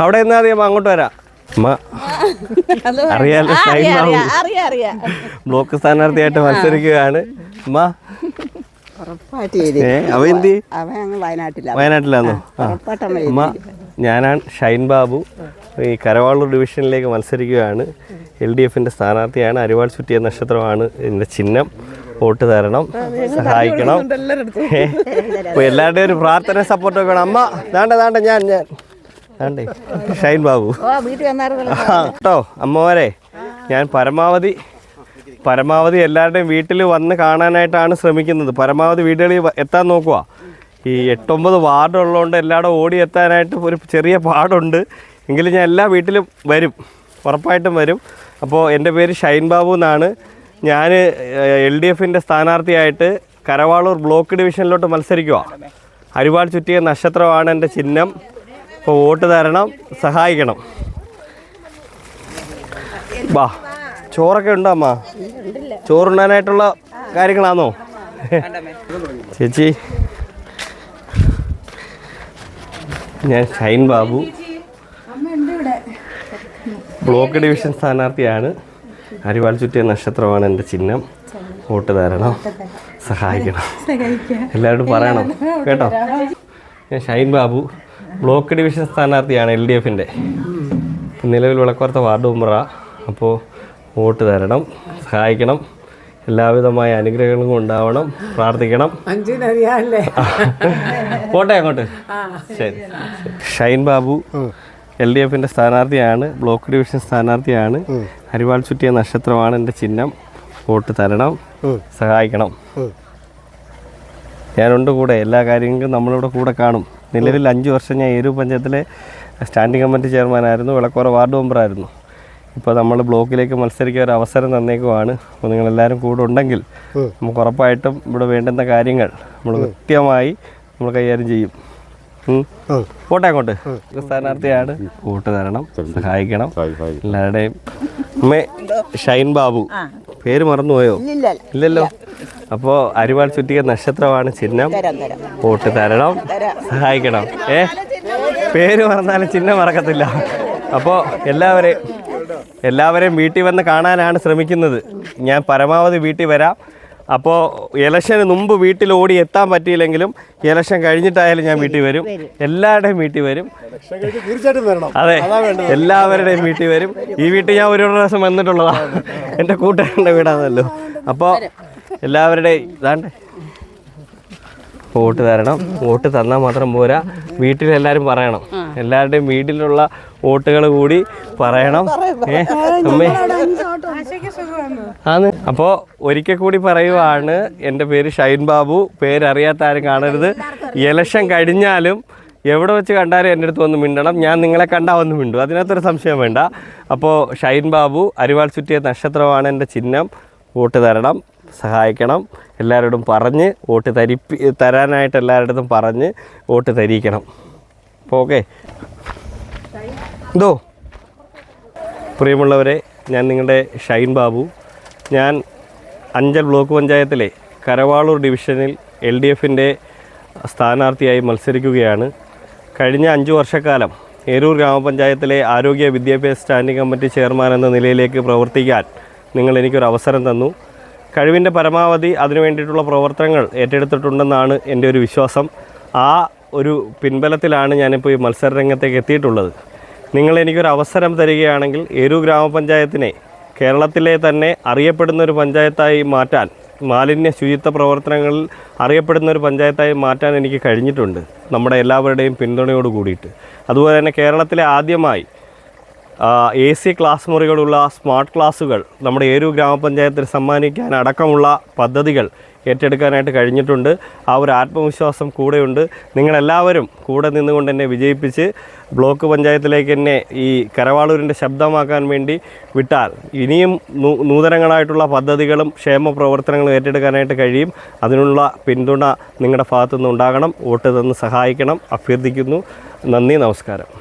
അവിടെ എന്നാ അറിയാം അങ്ങോട്ട് വരാം. അറിയാലോ ബ്ലോക്ക് സ്ഥാനാർത്ഥിയായിട്ട് മത്സരിക്കുകയാണ്. അമ്മ. വയനാട്ടിലാണ് അമ്മ ഞാനാണ് ഷൈൻ ബാബു. ഈ കരവാളൂർ ഡിവിഷനിലേക്ക് മത്സരിക്കുകയാണ്. എൽ ഡി എഫിന്റെ സ്ഥാനാർത്ഥിയാണ്. അരിവാൾ ചുറ്റിയ നക്ഷത്രമാണ്. എന്റെ ചിഹ്നം വോട്ട് തരണം. സഹായിക്കണം. അപ്പോൾ എല്ലാവരുടെയും ഒരു പ്രാർത്ഥന സപ്പോർട്ടൊക്കെ വേണം അമ്മ ദാണ്ട ദാണ്ട ഞാൻ ഞാൻ. ദാണ്ടേ ഷൈൻ ബാബു. കേട്ടോ അമ്മമാരെ ഞാൻ പരമാവധി പരമാവധി എല്ലാവരുടെയും വീട്ടിൽ വന്ന് കാണാനായിട്ടാണ് ശ്രമിക്കുന്നത്. പരമാവധി വീടുകളിൽ എത്താൻ നോക്കുക ഈ എട്ടൊമ്പത് വാർഡ് ഉള്ളതുകൊണ്ട് എല്ലാവരും ഓടി എത്താനായിട്ട് ഒരു ചെറിയ പാടുണ്ട്. എങ്കിലും ഞാൻ എല്ലാ വീട്ടിലും വരും. ഉറപ്പായിട്ടും വരും. അപ്പോൾ എന്റെ പേര് ഷൈൻ ബാബു എന്നാണ്. ഞാൻ എൽ ഡി എഫിന്റെ സ്ഥാനാർത്ഥിയായിട്ട് കരവാളൂർ ബ്ലോക്ക് ഡിവിഷനിലോട്ട് മത്സരിക്കുക അരിവാൾ ചുറ്റിയ നക്ഷത്രമാണ് എന്റെ ചിഹ്നം. അപ്പോൾ വോട്ട് തരണം സഹായിക്കണം. വാ ചോറൊക്കെ ഉണ്ടോ അമ്മ? ചോറുണ്ണാനായിട്ടുള്ള കാര്യങ്ങളാണോ ചേച്ചി. ഞാൻ ഷൈൻ ബാബു. ബ്ലോക്ക് ഡിവിഷൻ സ്ഥാനാർത്ഥിയാണ്. അരിവാൾ ചുറ്റിയ നക്ഷത്രമാണ് എന്റെ ചിഹ്നം. വോട്ട് തരണം സഹായിക്കണം. എല്ലാവരോടും പറയണം കേട്ടോ? ഞാൻ ഷൈൻ ബാബു. ബ്ലോക്ക് ഡിവിഷൻ സ്ഥാനാർത്ഥിയാണ് എൽ ഡി എഫിന്റെ നിലവിൽ വിളക്കുറത്ത വാർഡ് മെമ്പറ. അപ്പോൾ വോട്ട് തരണം സഹായിക്കണം എല്ലാവിധമായ അനുഗ്രഹങ്ങളും ഉണ്ടാവണം പ്രാർത്ഥിക്കണം. പോട്ടെ അങ്ങോട്ട്. ശരി. ഷൈൻ ബാബു എൽ ഡി എഫിന്റെ സ്ഥാനാർത്ഥിയാണ് ബ്ലോക്ക് ഡിവിഷൻ സ്ഥാനാർത്ഥിയാണ്. അരിവാൾ ചുറ്റിയ നക്ഷത്രമാണ് എന്റെ ചിഹ്നം. വോട്ട് തരണം സഹായിക്കണം. ഞാനുണ്ട് കൂടെ. എല്ലാ കാര്യങ്ങളും നമ്മളിവിടെ കൂടെ കാണും. നിലവിൽ അഞ്ച് വർഷം ഞാൻ ഏരൂർ പഞ്ചായത്തിലെ സ്റ്റാൻഡിംഗ് കമ്മിറ്റി ചെയർമാനായിരുന്നു. വിളക്കോറ വാർഡ് മെമ്പറായിരുന്നു. ഇപ്പോൾ നമ്മൾ ബ്ലോക്കിലേക്ക് മത്സരിക്കാൻ ഒരു അവസരം തന്നേക്കുവാണ്. അപ്പോൾ നിങ്ങളെല്ലാവരും കൂടെ ഉണ്ടെങ്കിൽ നമുക്ക് ഉറപ്പായിട്ടും ഇവിടെ വേണ്ടുന്ന കാര്യങ്ങൾ നമ്മൾ കൃത്യമായി നമ്മൾ കൈകാര്യം ചെയ്യും. പോട്ടെ അങ്ങോട്ട്. സ്ഥാനാർത്ഥിയാണ്. വോട്ട് തരണം. സഹായിക്കണം. എല്ലാവരുടെയും അമ്മേ ഷൈൻ ബാബു. പേര് മറന്നുപോയോ? ഇല്ല ഇല്ലല്ലോ. അപ്പോ അരിവാൾ ചുറ്റിയ നക്ഷത്രമാണ് ചിഹ്നം. വോട്ട് തരണം. സഹായിക്കണം. ഏ? പേര് മറന്നാലും ചിഹ്നം മറക്കത്തില്ല. അപ്പോ എല്ലാവരെയും എല്ലാവരെയും വീട്ടിൽ വന്ന് കാണാനാണ് ശ്രമിക്കുന്നത്. ഞാൻ പരമാവധി വീട്ടിൽ വരാം. അപ്പോൾ ഇലക്ഷന് മുമ്പ് വീട്ടിൽ ഓടി എത്താൻ പറ്റിയില്ലെങ്കിലും ഇലക്ഷൻ കഴിഞ്ഞിട്ടായാലും ഞാൻ വീട്ടിൽ വരും. എല്ലാവരുടെയും വീട്ടിൽ വരും. അതെ. എല്ലാവരുടെയും വീട്ടിൽ വരും. ഈ വീട്ടിൽ ഞാൻ ഒരു പ്രാവശ്യം വന്നിട്ടുള്ളതാണ് എന്റെ കൂട്ടുകാരന്റെ വീടാണല്ലോ. അപ്പോൾ എല്ലാവരുടെയും ഇതാണ്ട്. വോട്ട് തരണം. വോട്ട് തന്നാൽ മാത്രം പോരാ. വീട്ടിലെല്ലാവരും പറയണം. എല്ലാവരുടെയും വീട്ടിലുള്ള വോട്ടുകൾ കൂടി പറയണം. ആന്ന് അമ്മേ. ആണ്. അപ്പോൾ ഒരിക്കൽ കൂടി പറയുവാണ്. എന്റെ പേര് ഷൈൻ ബാബു. പേരറിയാത്ത ആരും കാണരുത്. ഇലക്ഷൻ കഴിഞ്ഞാലും എവിടെ വെച്ച് കണ്ടാലും എന്റെ അടുത്ത് വന്ന് മിണ്ടണം. ഞാൻ നിങ്ങളെ കണ്ടാൽ വന്ന് മിണ്ടും. അതിനകത്തൊരു സംശയം വേണ്ട. അപ്പോൾ ഷൈൻ ബാബു അരിവാൾ ചുറ്റിയ നക്ഷത്രമാണ് എന്റെ ചിഹ്നം. വോട്ട് തരണം. സഹായിക്കണം. എല്ലാവരോടും പറഞ്ഞ് വോട്ട് തരിപ്പി തരാനായിട്ട് എല്ലാവരുടെ പറഞ്ഞ് വോട്ട് തരിക്കണം അപ്പോൾ ഓക്കെ. എന്തോ പ്രിയമുള്ളവരെ ഞാൻ നിങ്ങളുടെ ഷൈൻ ബാബു. ഞാൻ അഞ്ചൽ ബ്ലോക്ക് പഞ്ചായത്തിലെ കരവാളൂർ ഡിവിഷനിൽ എൽ ഡി എഫിന്റെ സ്ഥാനാർത്ഥിയായി മത്സരിക്കുകയാണ്. കഴിഞ്ഞ അഞ്ച് വർഷക്കാലം ഏരൂർ ഗ്രാമപഞ്ചായത്തിലെ ആരോഗ്യ വിദ്യാഭ്യാസ സ്റ്റാൻഡിംഗ് കമ്മിറ്റി ചെയർമാൻ എന്ന നിലയിലേക്ക് പ്രവർത്തിക്കാൻ നിങ്ങൾ എനിക്കൊരു അവസരം തന്നു. കഴിവിന്റെ പരമാവധി അതിനു വേണ്ടിയിട്ടുള്ള പ്രവർത്തനങ്ങൾ ഏറ്റെടുത്തിട്ടുണ്ടെന്നാണ് എന്റെ ഒരു വിശ്വാസം. ആ ഒരു പിൻബലത്തിലാണ് ഞാനിപ്പോൾ ഈ മത്സരരംഗത്തേക്ക് എത്തിയിട്ടുള്ളത്. നിങ്ങൾ എനിക്കൊരു അവസരം തരികയാണെങ്കിൽ ഏരു ഗ്രാമപഞ്ചായത്തിനെ കേരളത്തിലെ തന്നെ അറിയപ്പെടുന്ന ഒരു പഞ്ചായത്തായി മാറ്റാൻ മാലിന്യ ശുചിത്വ പ്രവർത്തനങ്ങളിൽ അറിയപ്പെടുന്ന ഒരു പഞ്ചായത്തായി മാറ്റാൻ എനിക്ക് കഴിഞ്ഞിട്ടുണ്ട്. നമ്മുടെ എല്ലാവരുടെയും പിന്തുണയോട് കൂടിയിട്ട്. അതുപോലെ തന്നെ കേരളത്തിലെ ആദ്യമായി എ സി ക്ലാസ് മുറികളുള്ള സ്മാർട്ട് ക്ലാസ്സുകൾ നമ്മുടെ ഏരു ഗ്രാമപഞ്ചായത്തിന് സമ്മാനിക്കാൻ അടക്കമുള്ള പദ്ധതികൾ ഏറ്റെടുക്കാനായിട്ട് കഴിഞ്ഞിട്ടുണ്ട്. ആ ഒരു ആത്മവിശ്വാസം കൂടെയുണ്ട്. നിങ്ങളെല്ലാവരും കൂടെ നിന്നുകൊണ്ട് എന്നെ വിജയിപ്പിച്ച് ബ്ലോക്ക് പഞ്ചായത്തിലേക്ക് എന്നെ ഈ കരവാളൂരിന്റെ ശബ്ദമാക്കാൻ വേണ്ടി വിട്ടാൽ ഇനിയും നൂതനങ്ങളായിട്ടുള്ള പദ്ധതികളും ക്ഷേമ പ്രവർത്തനങ്ങളും ഏറ്റെടുക്കാനായിട്ട് കഴിയും. അതിനുള്ള പിന്തുണ നിങ്ങളുടെ ഭാഗത്തുനിന്ന് ഉണ്ടാകണം. വോട്ട് തന്ന് സഹായിക്കണം. അഭ്യർത്ഥിക്കുന്നു. നന്ദി നമസ്കാരം.